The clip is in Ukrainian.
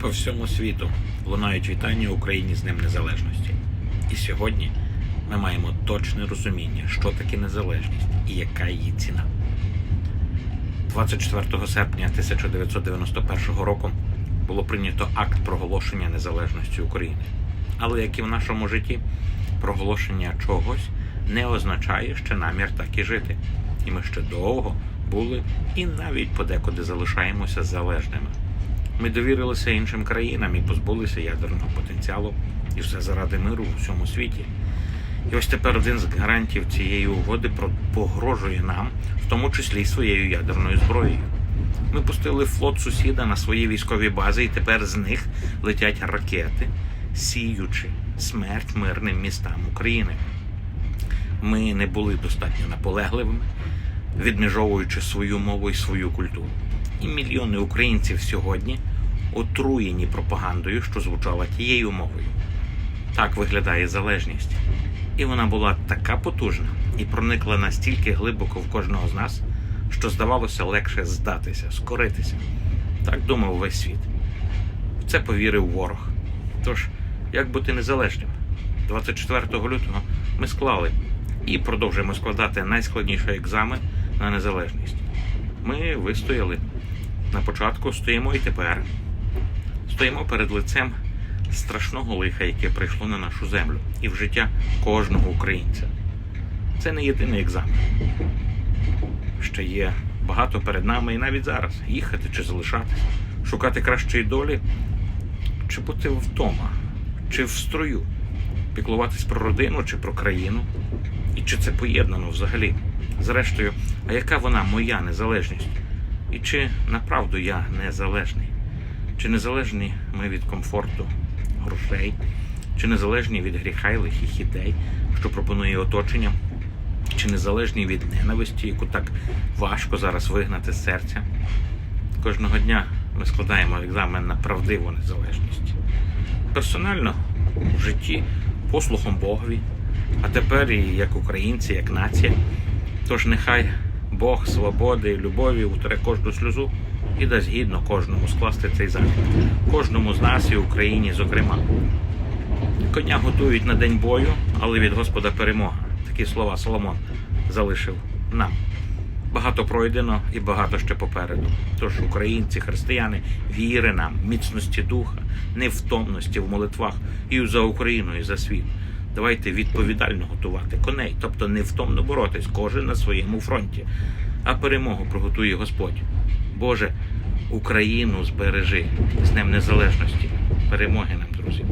По всьому світу лунають вітання Україні з Днем Незалежності. І сьогодні ми маємо точне розуміння, що таке незалежність і яка її ціна. 24 серпня 1991 року було прийнято акт проголошення незалежності України. Але як і в нашому житті, проголошення чогось не означає, що намір так і жити. І ми ще довго були і навіть подекуди залишаємося залежними. Ми довірилися іншим країнам і позбулися ядерного потенціалу, і все заради миру в усьому світі. І ось тепер один з гарантів цієї угоди погрожує нам, в тому числі своєю ядерною зброєю. Ми пустили флот сусіда на свої військові бази, і тепер з них летять ракети, сіючи смерть мирним містам України. Ми не були достатньо наполегливими, відмежовуючи свою мову і свою культуру. І мільйони українців сьогодні отруєні пропагандою, що звучала тією мовою. Так виглядає залежність. І вона була така потужна і проникла настільки глибоко в кожного з нас, що здавалося легше здатися, скоритися. Так думав весь світ. В це повірив ворог. Тож, як бути незалежним? 24 лютого ми склали і продовжуємо складати найскладніший екзамен на незалежність. Ми вистояли на початку, стоїмо і тепер. Стоїмо перед лицем страшного лиха, яке прийшло на нашу землю і в життя кожного українця. Це не єдиний екзамен. Ще є багато перед нами і навіть зараз їхати чи залишатися, шукати кращої долі, чи бути вдома, чи в строю, піклуватись про родину чи про країну. І чи це поєднано взагалі? Зрештою, а яка вона моя незалежність? І чи направду я незалежний? Чи незалежні ми від комфорту, грошей, чи незалежні від гріха й лихих ідей, що пропонує оточення, чи незалежні від ненависті, яку так важко зараз вигнати з серця? Кожного дня ми складаємо екзамен на правдиву незалежність. Персонально в житті послухом Богові, а тепер і як українці, як нація. Тож нехай Бог свободи і любові утре кожну сльозу і дасть гідно кожному скласти цей захід. Кожному з нас і Україні, зокрема. Коня готують на день бою, але від Господа перемога. Такі слова Соломон залишив нам. Багато пройдено і багато ще попереду. Тож українці, християни, віри нам, міцності духа, невтомності в молитвах і за Україну, і за світ. Давайте відповідально готувати коней, тобто невтомно боротись, кожен на своєму фронті. А перемогу приготує Господь. Боже, Україну збережи з Днем Незалежності. Перемоги нам, друзі.